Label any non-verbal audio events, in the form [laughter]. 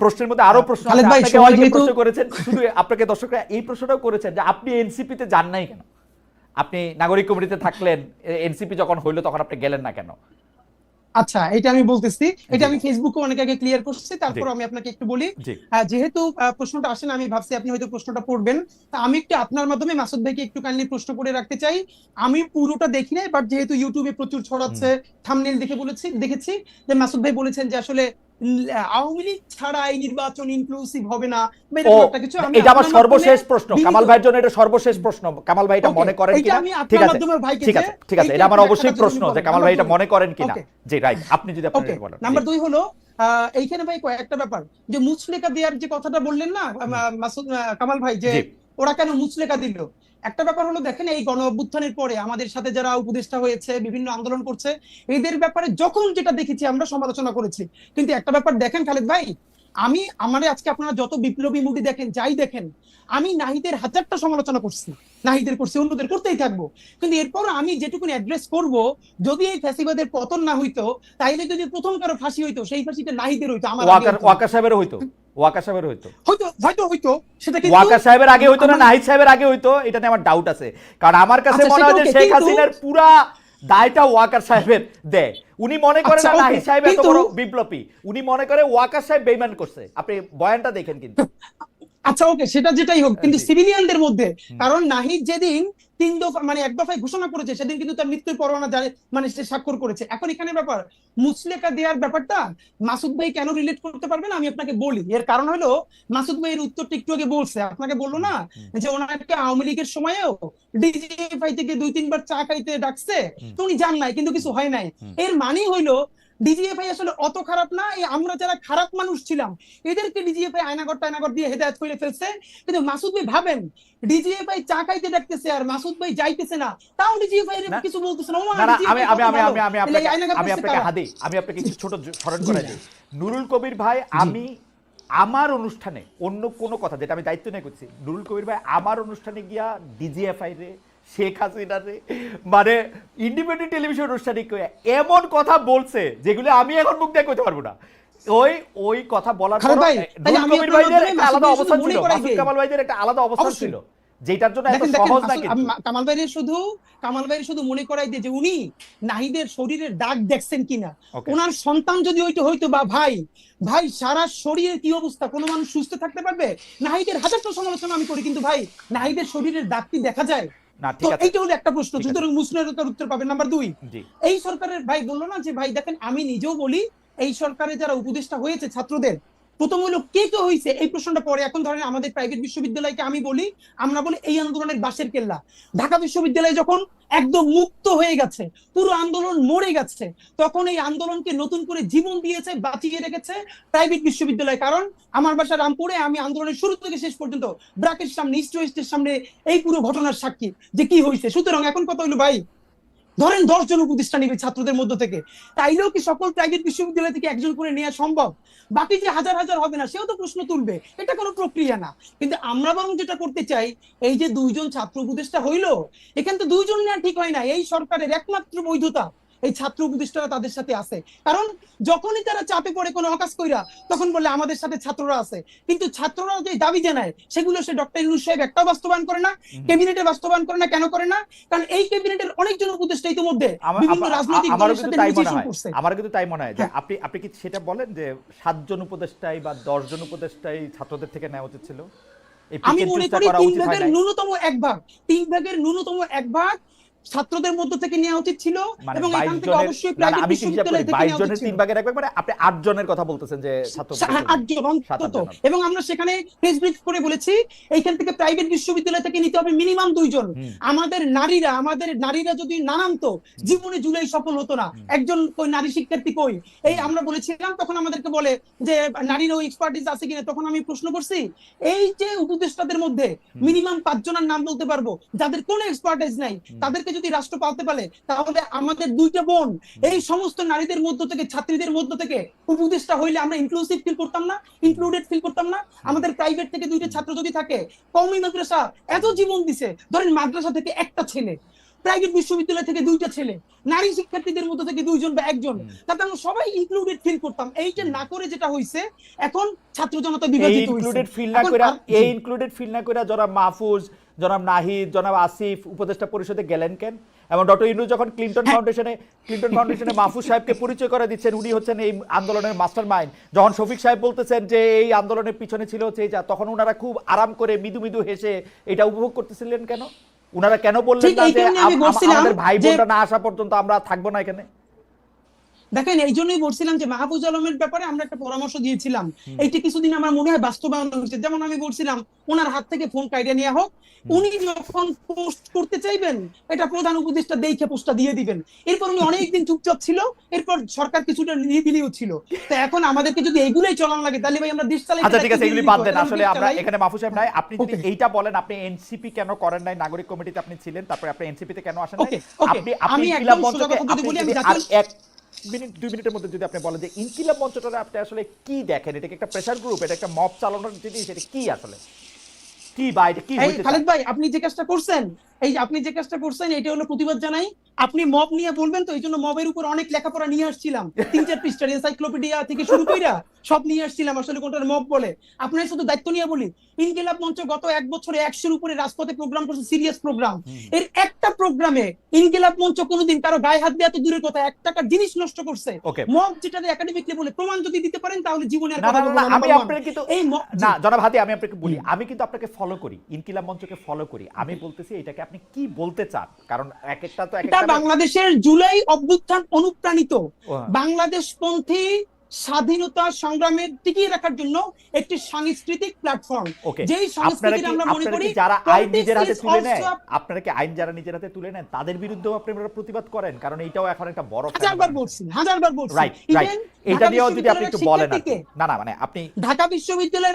প্রশ্নের মধ্যে আরও প্রশ্ন খালেদ ভাই, সময় যেহেতু- করেছেন শুধু আপনাকে দর্শকরা এই প্রশ্নটাও করেছেন যে আপনি এনসিপিতে যান নাই কেন? আপনি নাগরিক কমিটিতে থাকলেন এনসিপি যখন হইল তখন আপনি গেলেন না কেন? আচ্ছা এটা আমি বলতেছি। এটা আমি ফেসবুকে অনেক আগে ক্লিয়ার করছি তারপর আমি আপনাকে একটু বলি। যেহেতু প্রশ্নটা আসে না আমি ভাবছি আপনি হয়তো প্রশ্নটা পড়বেন। তা আমি একটু আপনার মাধ্যমে মাসুদ ভাইকে একটু কাইন্ডলি প্রশ্ন করে রাখতে চাই। আমি পুরোটা দেখি নাই বাট যেহেতু ইউটিউবে প্রচুর ছড়াচ্ছে থামনেল দেখে বলেছি দেখেছি যে মাসুদ ভাই বলেছেন যে আসলে আওয়ামী লীগ ছাড়া এই নির্বাচন ইনক্লুসিভ হবে না। কিছু এটা আমার সর্বশেষ প্রশ্ন। কামাল ভাইয়ের জন্য এটা সর্বশেষ প্রশ্ন। কামাল ভাই এটা মনে করেন কিনা? ঠিক আছে ঠিক আছে ঠিক আছে এটা আমার অবশ্যই প্রশ্ন যে কামাল ভাই এটা মনে করেন কিনা? জি রাইট আপনি যদি এটা বলেন। নাম্বার দুই হলো আহ, এইখানে ভাই কয়েকটা ব্যাপার। যে মুচলেকা দেওয়ার যে কথাটা বললেন না মাসুদ কামাল ভাই যে ওরা কেন মুচলেকা দিল? একটা ব্যাপার হলো দেখেন এই গণ অভ্যুত্থানের পরে আমাদের সাথে যারা উপদেষ্টা হয়েছে বিভিন্ন আন্দোলন করছে এদের ব্যাপারে যখন যেটা দেখেছি আমরা সমালোচনা করেছি। কিন্তু একটা ব্যাপার দেখেন খালেদ ভাই আমি আমার আজকে আপনারা যত বিপ্লবী মুভি দেখেন যাই দেখেন আমি নাহিদের হাজারটা সমালোচনা করছি নাহিদের করছি অন্যদের করতেই থাকব। কিন্তু এরপর আমি যেটুকুনি অ্যাড্রেস করব যদি এই ফ্যাসিবাদের পতন না হইতো তাইলে যদি প্রথম কারও ফাঁসি হইতো সেই ফাঁসিটা নাহিদের হইতো আমার। ওয়াকার সাহেবের হইতো। ওয়াকার সাহেবের হইতো। হয়তো হয়তো হইতো। সেটা কিন্তু ওয়াকা সাহেবের আগে হইতো না নাহিদ সাহেবের আগে হইতো এটাতে আমার ডাউট আছে। কারণ আমার কাছে আচ্ছা, মনে হয় যে শেখ হাসিনার পুরা দায়টা ওয়াকার সাহেবের দেয় উনি মনে করেন আচ্ছা, না নাহিদ সাহেব এত বড় বিপ্লবী। উনি মনে করে ওয়াকার সাহেব বেইমান করছে। আপনি বয়ানটা দেখেন কিন্তু। [laughs] আচ্ছা ওকে সেটা যেটাই হোক কিন্তু। সিভিলিয়ানদের মধ্যে কারণ নাহিদ যেদিন তিন দফা মানে এক দফায় ঘোষণা করেছে সেদিন কিন্তু তার মৃত্যুর পরোয়ানা জারি মানে সে স্বাক্ষর করেছে। এখন এখানে ব্যাপার মুসলেকা দেওয়ার ব্যাপারটা মাসুদ ভাই কেন রিলেট করতে পারবেন আমি আপনাকে বলি। এর কারণ হলো মাসুদ ভাই এর উত্তরটা একটু আগে বলছে আপনাকে বলল না যে ওনাকে আওয়ামী লীগের সময়ও ডিজিএফআই থেকে দুই তিনবার চা খাইতে ডাকছে তো উনি জান নাই কিন্তু কিছু হয় নাই। এর মানে হইল ডিজিএফআই আসলে অত খারাপ না এই আমরা যারা খারাপ মানুষ ছিলাম এদেরকে ডিজিএফআই আয়নাগর টায়নাগর দিয়ে হেদায়ত করে ফেলছে। কিন্তু মাসুদ ভাই ভাবেন ডিজিএফআই চা খাইতে আর মাসুদ ভাই যাইতেছে না তাও ডিজিএফআই কিছু বলতেছে না। আমি আমি আমি আমি আমি আপনাকে আমি আপনাকে হাদি আমি আপনাকে কিছু ছোট স্মরণ করে দিই। নুরুল কবির ভাই আমি আমার অনুষ্ঠানে অন্য কোনো কথা যেটা আমি দায়িত্ব নিয়ে করছি নুরুল কবির ভাই আমার অনুষ্ঠানে গিয়া ডিজিএফআই রে শেখ হাসিনা রে। মানে ইন্ডিপেন্ডেন্ট টেলিভিশন অনুষ্ঠানে এমন কথা বলছে যেগুলো আমি এখন মুখ দিয়ে করতে পারব না। ওই ওই কথা বলার পর কবির ভাইদের একটা আলাদা অবস্থান শুধু মনে ছিল মাসুদ কামাল ভাইদের একটা আলাদা অবস্থান ছিল। যেটার জন্য এত সহজ না কিন্তু কামাল ভাইয়ের শুধু কামাল ভাইয়ের শুধু মনে করাই দিয়ে যে উনি নাহিদের শরীরের দাগ দেখছেন কিনা. ওনার সন্তান যদি হইতো হইতো বা ভাই ভাই সারা শরীরের কি অবস্থা? কোনো মানুষ সুস্থ থাকতে পারবে? নাহিদের হাজারটা সমালোচনা আমি করি কিন্তু ভাই নাহিদের শরীরের দাগ কি দেখা যায়? না ঠিক আছে। এইটা হলো একটা প্রশ্ন। উত্তর নাম্বার দুই। এই সরকারের ভাই বলল না যে ভাই দেখেন আমি নিজেও বলি এই সরকারে যারা উপদেষ্টা হয়েছে ছাত্রদের প্রথম হলো, কে কে হয়েছে এই প্রশ্নটা পরে এখন ধরেন আমাদের প্রাইভেট বিশ্ববিদ্যালয়কে আমি বলি, আমরা বলি এই আন্দোলনের বাসের কেল্লা। ঢাকা বিশ্ববিদ্যালয় যখন একদম মুক্ত হয়ে গেছে, পুরো আন্দোলন মরে গেছে, তখন এই আন্দোলনকে নতুন করে জীবন দিয়েছে, বাঁচিয়ে রেখেছে প্রাইভেট বিশ্ববিদ্যালয়। কারণ আমার বাসা রামপুরে, আমি আন্দোলনের শুরু থেকে শেষ পর্যন্ত ব্রাকের সামনে, ইস্ট ওয়েস্টের সামনে এই পুরো ঘটনার সাক্ষী যে কি হয়েছে সুতরাং এখন কথা হলো ভাই? ধরেন দশ জন উপদেষ্টা নিবে ছাত্রদের মধ্য থেকে, তাইলেও কি সকল প্রাইভেট বিশ্ববিদ্যালয় থেকে একজন করে নেওয়া সম্ভব? বাকি যে হাজার হাজার হবে না, সেও তো প্রশ্ন তুলবে। এটা কোনো প্রক্রিয়া না। কিন্তু আমরা বরং যেটা করতে চাই, এই যে দুইজন ছাত্র উপদেষ্টা হইল, এখানে তো দুইজন নেওয়া ঠিক হয় না এই সরকারের একমাত্র বৈধতা। এই ছাত্র উপদেষ্টারা তাদের সাথে আছে। কারণ যখনই তারা চাপে পড়ে কোনো অকাজ কইরা তখন বলে আমাদের সাথে ছাত্ররা আছে। কিন্তু ছাত্ররা যে দাবি জানায় সেগুলো সে ডক্টর ইউনুস সাহেব একটাও বাস্তবায়ন করে না ক্যাবিনেটে বাস্তবায়ন করে না কেন করে না? কারণ এই ক্যাবিনেটের অনেকজন উপদেষ্টা ইতিমধ্যে বিভিন্ন রাজনৈতিক দলের সাথে করছে। আমার কিন্তু তাই মনে হয় যে হ্যাঁ। আপনি আপনি কি সেটা বলেন যে সাতজন উপদেষ্টাই বা দশজন উপদেষ্টাই ছাত্রদের থেকে নেওয়া উচিত ছিল? আমি মনে করি তিন ভাগের ন্যূনতম এক ভাগ। তিন ভাগের ন্যূনতম এক ভাগ ছাত্রদের মধ্য থেকে নেওয়া উচিত ছিল মানে এবং এখান থেকে অবশ্যই না, না, প্রাইভেট বিশ্ববিদ্যালয় থেকে নেওয়া উচিত তিন ভাগের এক ভাগ? মানে আপনি জনের কথা বলতেছেন যে ছাত্র। অন্তত এবং আমরা সেখানে প্রেস ব্রিফ করে বলেছি এইখান থেকে প্রাইভেট বিশ্ববিদ্যালয় থেকে নিতে হবে মিনিমাম দুইজন আমাদের নারীরা আমাদের নারীরা যদি না নামতো জীবনে জুলাই সফল হতো না। একজন কই নারী শিক্ষার্থী কই? এই আমরা বলেছিলাম তখন আমাদেরকে বলে যে নারীর ওই এক্সপার্টিস আছে কিনা? তখন আমি প্রশ্ন করছি এই যে উপদেষ্টাদের মধ্যে মিনিমাম পাঁচজনের নাম বলতে পারব? যাদের কোনো এক্সপার্টাইজ নাই তাদেরকে যদি রাষ্ট্র পালতে পারে তাহলে আমাদের দুইটা বোন এই সমস্ত নারীদের মধ্য থেকে ছাত্রীদের মধ্য থেকে উপদেষ্টা হইলে আমরা ইনক্লুসিভ ফিল করতাম না ইনক্লুডেড ফিল করতাম না। আমাদের প্রাইভেট থেকে দুইটা ছাত্র যদি থাকে কওমি মাদ্রাসা এত জীবন দিছে ধরেন মাদ্রাসা থেকে একটা ছেলে প্রাইভেট বিশ্ববিদ্যালয় থেকে দুইটা ছেলে নারী শিক্ষার্থীদের মধ্যে থেকে দুইজন বা একজন তাতে আমরা সবাই ইনক্লুডেড ফিল করতাম। এইটা না করে যেটা হইছে এখন ছাত্র জনতা বিভাজিত হয়েছে ইনক্লুডেড ফিল না করে এই ইনক্লুডেড ফিল না কইরা জনাব মাহফুজ জনাব নাহিদ জনাব আসিফ উপদেষ্টা পরিষদে গেলেন কেন? এবং ডক্টর ইনু যখন ক্লিন্টন হ্যাঁ। ফাউন্ডেশনে ক্লিন্টন ফাউন্ডেশনে মাহফুজ সাহেবকে পরিচয় করে দিচ্ছেন উনি হচ্ছেন এই আন্দোলনের মাস্টার মাইন্ড যখন শফিক সাহেব বলতেছেন যে এই আন্দোলনের পিছনে ছিল হচ্ছে এই যা তখন ওনারা খুব আরাম করে মৃদু মৃদু হেসে এটা উপভোগ করতেছিলেন কেন? ওনারা কেন বললেন না যে আমাদের ভাই বোনরা না আসা পর্যন্ত আমরা থাকব না এখানে? দেখেন এই জন্যই বলছিলাম যে মাহফুজ আলমের ব্যাপারে আমরা একটা পরামর্শ দিয়েছিলাম। এইটা কিছুদিন আমার মনে হয় বাস্তবায়ন হয়েছে। যেমন আমি বলছিলাম ওনার হাত থেকে ফোন কাইডে নেওয়া হোক। উনি যখন পোস্ট করতে চাইবেন এটা প্রধান উপদেষ্টা দেখে পোস্টটা দিয়ে দিবেন। এরপর উনি অনেকদিন চুপচাপ ছিল এরপর সরকার কিছুটা নিরিবিলিও ছিল। তো এখন আমাদেরকে যদি এগুলোই চলান লাগে তাহলে ভাই আমরা দেশ চালাই আচ্ছা ঠিক আছে এগুলি বাদ দেন। আসলে আমরা এখানে মাহফুজ সাহেব নাই আপনি যদি. এইটা বলেন আপনি এনসিপি কেন করেন নাই? নাগরিক কমিটিতে আপনি ছিলেন তারপরে আপনি এনসিপি তে কেন আসেন নাই. আপনি আপনি সোজা মঞ্চকে আপনি বলি, আমি এক মিনিট, দুই মিনিটের মধ্যে যদি আপনি বলেন যে ইনকিলাব মঞ্চটা আপনি আসলে কি দেখেন? এটাকে একটা প্রেশার গ্রুপ এটা একটা মব চালানোর জিনিস, এটা কি আসলে? কি বা এটা কি এই হইতে খালেদ ভাই আপনি যে কাজটা করছেন এই যে আপনি যে কাজটা করছেন এটা হলো প্রতিবাদ জানাই। আপনি মব নিয়ে বলবেন তো এই জন্য মবের উপর অনেক লেখাপড়া নিয়ে আসছিলাম। তিন চার পৃষ্ঠার এনসাইক্লোপিডিয়া থেকে শুরু কইরা সব নিয়ে আসছিলাম আসলে কোনটার মব বলে। আপনার শুধু দায়িত্ব নিয়ে বলি ইনকিলাব মঞ্চ গত এক বছরে একশোর উপরে রাজপথে প্রোগ্রাম করছে সিরিয়াস প্রোগ্রাম এর একটা প্রোগ্রামে ইনকিলাব মঞ্চ কোনোদিন কারও গায়ে হাত দেওয়া তো দূরের কথা এক টাকার জিনিস নষ্ট করছে। মব যেটা একাডেমিকলি বলে প্রমাণ যদি দিতে পারেন তাহলে জীবনে আর না না কথা বলব না না, আমি। আপনার কিন্তু এই না জনাব হাতি আমি আপনাকে বলি আমি কিন্তু আপনাকে ফলো করি ইনকিলাব মঞ্চকে ফলো করি। আমি বলতেছি এটাকে আপনি কি বলতে চান? কারণ এক একটা তো একটা বাংলাদেশের জুলাই অভ্যুত্থান অনুপ্রাণিত। হ্যাঁ। বাংলাদেশপন্থী স্বাধীনতা সংগ্রামের টিকিয়ে রাখার জন্য একটি সাংস্কৃতিক প্ল্যাটফর্ম যেই সংস্কৃতির আমরা মনে করি যারা আইন নিজের হাতে তুলে নেয়? আপনারা কি আইন যারা নিজের হাতে তুলে নেন তাদের বিরুদ্ধেও আপনারা প্রতিবাদ করেন কারণ এটাও এখন একটা বড় হাজারবার বলছি হাজারবার বলছি। রাইট রাইট এটা নিয়েও যদি আপনি একটু বলেন না না মানে আপনি ঢাকা বিশ্ববিদ্যালয়ের